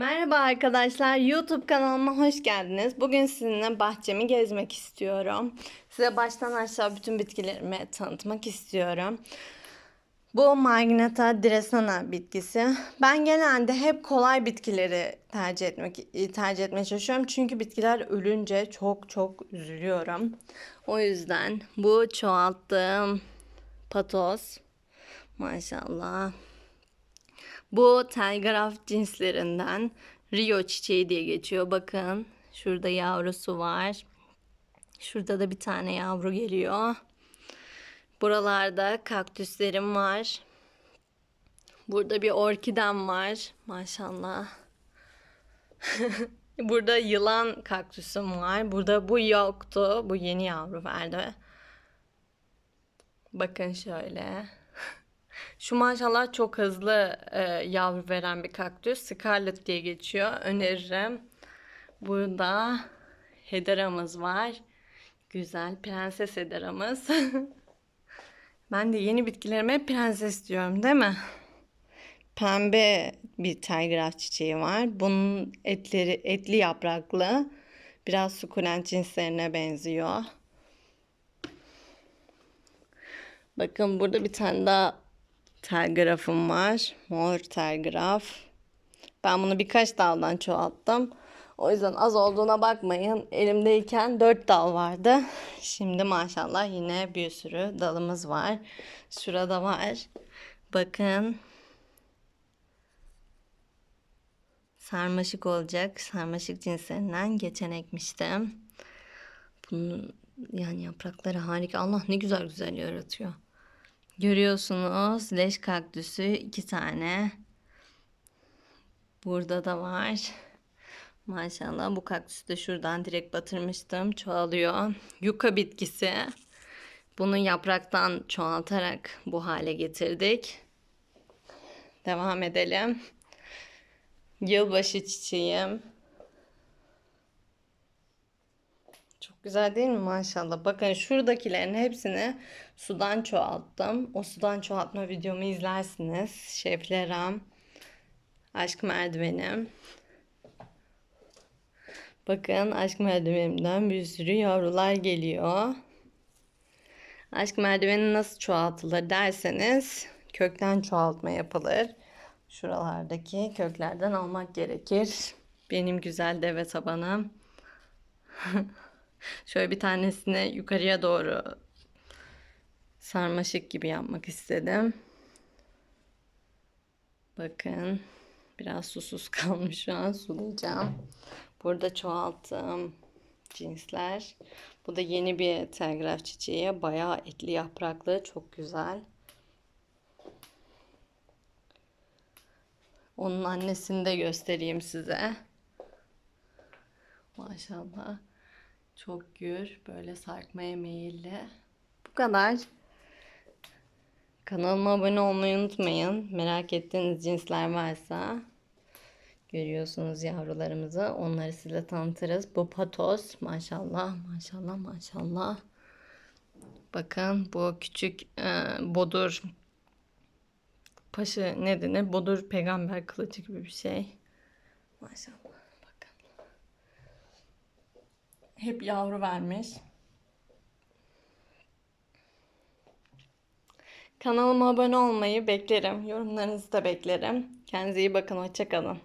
Merhaba arkadaşlar, YouTube kanalıma hoş geldiniz. Bugün sizinle bahçemi gezmek istiyorum. Size baştan aşağı bütün bitkilerimi tanıtmak istiyorum. Bu Marginata dresana bitkisi. Ben genelde hep kolay bitkileri tercih etmek tercih etmeye çalışıyorum. Çünkü bitkiler ölünce çok çok üzülüyorum. O yüzden bu çoğalttığım patos maşallah bu telgraf cinslerinden Rio çiçeği diye geçiyor. Bakın şurada yavrusu var. Şurada da bir tane yavru geliyor. Buralarda kaktüslerim var. Burada bir orkidem var. Maşallah. Burada yılan kaktüsüm var. Burada bu yoktu. Bu yeni yavru verdi. Bakın şöyle. Şu maşallah çok hızlı e, yavru veren bir kaktüs. Scarlet diye geçiyor. Öneririm. Burada hederamız var. Güzel prenses hederamız. ben de yeni bitkilerime prenses diyorum değil mi? Pembe bir telgraf çiçeği var. Bunun etleri etli yapraklı. Biraz sukulent cinslerine benziyor. Bakın burada bir tane daha telgrafım var. Mor telgraf. Ben bunu birkaç daldan çoğalttım. O yüzden az olduğuna bakmayın. Elimdeyken dört dal vardı. Şimdi maşallah yine bir sürü dalımız var. Şurada var. Bakın. Sarmaşık olacak. Sarmaşık cinslerinden geçen ekmiştim. Bunun yani yaprakları harika. Allah ne güzel güzel yaratıyor. Görüyorsunuz leş kaktüsü iki tane. Burada da var. Maşallah bu kaktüsü de şuradan direkt batırmıştım. Çoğalıyor. Yuka bitkisi. Bunu yapraktan çoğaltarak bu hale getirdik. Devam edelim. Yılbaşı çiçeğim. Çok güzel değil mi maşallah? Bakın şuradakilerin hepsini sudan çoğalttım. O sudan çoğaltma videomu izlersiniz. Şefleram, aşk merdivenim. Bakın aşk merdivenimden bir sürü yavrular geliyor. Aşk merdiveni nasıl çoğaltılır derseniz kökten çoğaltma yapılır. Şuralardaki köklerden almak gerekir. Benim güzel deve tabanım. Şöyle bir tanesini yukarıya doğru sarmaşık gibi yapmak istedim. Bakın biraz susuz kalmış şu an sulayacağım. Burada çoğalttığım cinsler. Bu da yeni bir telgraf çiçeği. Bayağı etli yapraklı. Çok güzel. Onun annesini de göstereyim size. Maşallah. Çok gür. Böyle sarkmaya meyilli. Bu kadar. Kanalıma abone olmayı unutmayın. Merak ettiğiniz cinsler varsa görüyorsunuz yavrularımızı. Onları size tanıtırız. Bu patos. Maşallah, maşallah, maşallah. Bakın bu küçük e, bodur paşı ne denir? Bodur peygamber kılıcı gibi bir şey. Maşallah. Hep yavru vermiş. Kanalıma abone olmayı beklerim. Yorumlarınızı da beklerim. Kendinize iyi bakın. Hoşçakalın.